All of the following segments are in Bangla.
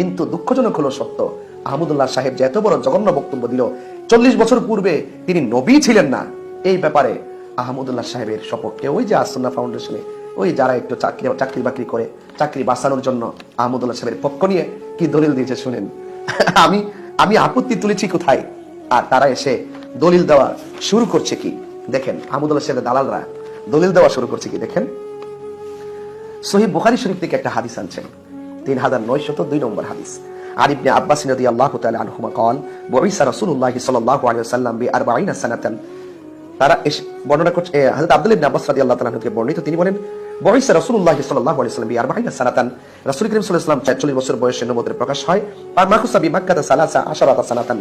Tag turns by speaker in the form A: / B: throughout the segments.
A: কিন্তু দুঃখজনক হলো সত্য। আহমদুল্লাহ সাহেব যে এত বড় জঘন্য বক্তব্য দিল, চল্লিশ বছর পূর্বে তিনি নবী ছিলেন না। এই ব্যাপারে আহমদুল্লাহ সাহেবের সপক্ষে ওই যে আসন্না ফাউন্ডেশনে ওই যারা একটু চাকরি চাকরি বাকরি করে, চাকরি বাঁচানোর জন্য আহমদুল্লাহ সাহেবের পক্ষ নিয়ে কি দলিল দিয়েছে শুনেন? আমি আমি আপত্তি তুলেছি কোথায়? আর তারা এসে দলিল দেওয়া শুরু করছে কি? দেখেন, আহমদুল্লাহ সাহেবের দালালরা দলিল দেওয়া শুরু করছে কি? দেখেন। সহি বুখারি শরীফ থেকে একটা হাদিস আনছেন। তিন হাজার নয়শত দুই নম্বর হাদিস আর ইবনে আব্বাস রাদিয়াল্লাহু তাআলা আনহুমা قال بعث رسول الله صلى الله عليه وسلم ب 40 سنه তারা এসে বর্ণনা করছে এ, হযরত আব্দুল্লাহ ইবনে আব্বাস রাদিয়াল্লাহু তাআলা আনহু থেকে বর্ণিত তিনি বলেন بعث رسول الله صلى الله عليه وسلم ب 40 سنه রাসূল করিম সাল্লাল্লাহু আলাইহি ওয়াসাল্লাম 40 বছর বয়সে নবুয়তের প্রকাশ হয় আর মাকুসা বি মক্কাহ সালাসা আশরাতা সানাতান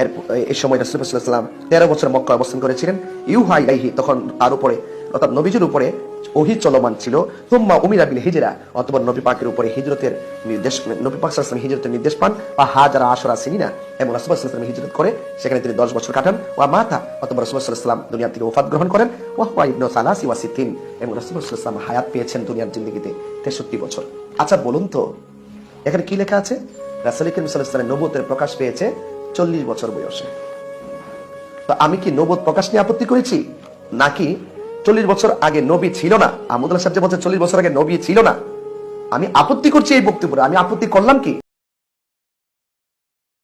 A: এর এই সময় রাসূল সাল্লাল্লাহু আলাইহি ওয়াসাল্লাম 13 বছর মক্কা অবস্থান করেছিলেন ইউহা ইলাইহি তখন তার উপরে অর্থাৎ নবীজির উপরে ওহি চলমান ছিল। তুম্মা উমিরা বিল হিজরা, অথবা নবী পাকের উপরে হিজরতের নির্দেশ, নবী পাক আলাইহি হিজরতের নির্দেশ পান। বা হাজারা আশরা সিনিনা এবং রাসূল আলাইহি হিজরত করে, সেখানে তিনি 10 বছর কাটান। ওয়া মাতা, অথবা রাসূল ওয়াসাল্লাম দুনিয়া থেকে ওফাত গ্রহণ করেন। ওয়া হুয়া ইবনু সালাসি ওয়া সিদ্দিন এবং রাসূল সাল্লাল্লাহু হায়াত পেয়েছেন দুনিয়ার জিন্দেগিতে 63 বছর। আচ্ছা বলুন তো, এখানে কি লেখা আছে? রাসূল করিম ওয়াসাল্লাম নবুয়তের প্রকাশ পেয়েছে 40 বছর বয়সে। তো আমি কি নবদ প্রকাশ নিয়ে আপত্তি করেছি? নাকি চল্লিশ বছর আগে নবী ছিল না। আহমদুল্লাহ সাহেব বলছে চল্লিশ বছর আগে নবী ছিল না। আমি আপত্তি করছি এই বক্তব্য আমি আপত্তি করলাম কি?